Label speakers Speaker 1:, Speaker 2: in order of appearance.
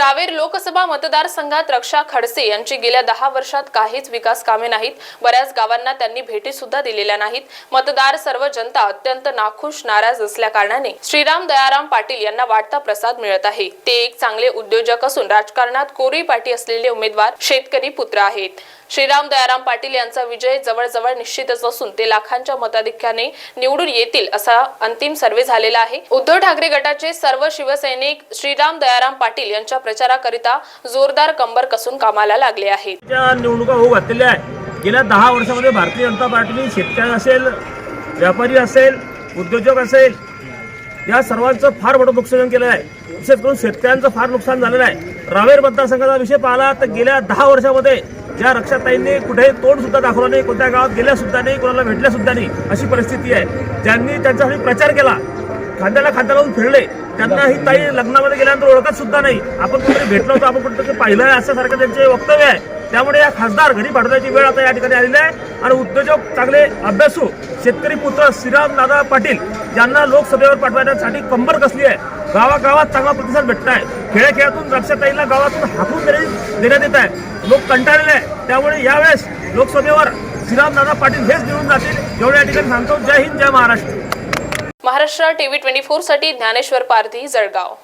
Speaker 1: रावेर लोकसभा मतदारसंघात रक्षा खडसे यांची गेल्या दहा वर्षात काहीच विकास कामे नाहीत. बऱ्याच गावांना त्यांनी भेटी सुद्धा दिलेल्या नाहीत. मतदार सर्व जनता अत्यंत नाखुश नाराज असल्या कारणाने श्रीराम दयाराम पाटील यांना वाढता प्रसाद मिळत आहे. ते एक चांगले उद्योजक असून राजकारणात कोरी पाठी असलेले उमेदवार शेतकरी पुत्र आहेत. श्रीराम दयाराम पाटील यांचा विजय जवळजवळ निश्चितच असून ते लाखांच्या मताधिक्याने निवडून येतील असा अंतिम सर्वे झालेला आहे. उद्धव ठाकरे गटाचे सर्व शिवसैनिक श्रीराम दयाराम पाटील यांच्या प्रचाराकरिता जोरदार कंबर कसून कामाला लागले आहेत.
Speaker 2: त्या निवडणुका होऊ घातलेल्या आहे गेल्या दहा वर्षामध्ये भारतीय जनता पार्टीने शेतकरी असेल व्यापारी असेल उद्योजक असेल या सर्वांचं फार मोठं नुकसान केलं आहे. विशेष करून शेतकऱ्यांचं फार नुकसान झालेलं आहे. रावेर मतदारसंघाचा विषय पाहिला तर गेल्या दहा वर्षामध्ये ज्या रक्षाताईंनी कुठेही तोंड सुद्धा दाखवलं नाही कोणत्या गावात गेल्या सुद्धा नाही कोणाला भेटल्या सुद्धा नाही अशी परिस्थिती आहे. ज्यांनी त्यांच्यासाठी प्रचार केला खांद्याला खांदा लावून फिरले. त्यांना ही ताई लग्नामध्ये गेल्यानंतर ओळखत सुद्धा नाही. आपण कुठेतरी भेटलो होतो आपण कुठेतरी पाहिलं आहे असं सारखं त्यांचे वक्तव्य आहे. त्यामुळे या खासदार घरी पाठवण्याची वेळ आता या ठिकाणी आलेली आहे. आणि उद्योजक चांगले अभ्यासू शेतकरी पुत्र श्रीराम दादा पाटील यांना लोकसभेवर पाठवण्यासाठी कंबर कसली आहे? गावागावात चांगला प्रतिसाद भेटत आहे खेळाखेळातून खेळातून रक्षाताईला गावातून हाकून देण्यात देण्यात येत आहे. लोक कंटाळलेले आहे त्यामुळे यावेळेस लोकसभेवर श्रीराम दादा पाटील हेच निवडून जातील. एवढ्या या ठिकाणी सांगतो. जय हिंद जय महाराष्ट्र.
Speaker 1: महाराष्ट्र टीव्ही ट्वेंटी फोरसाठी ज्ञानेश्वर पारधी जळगाव.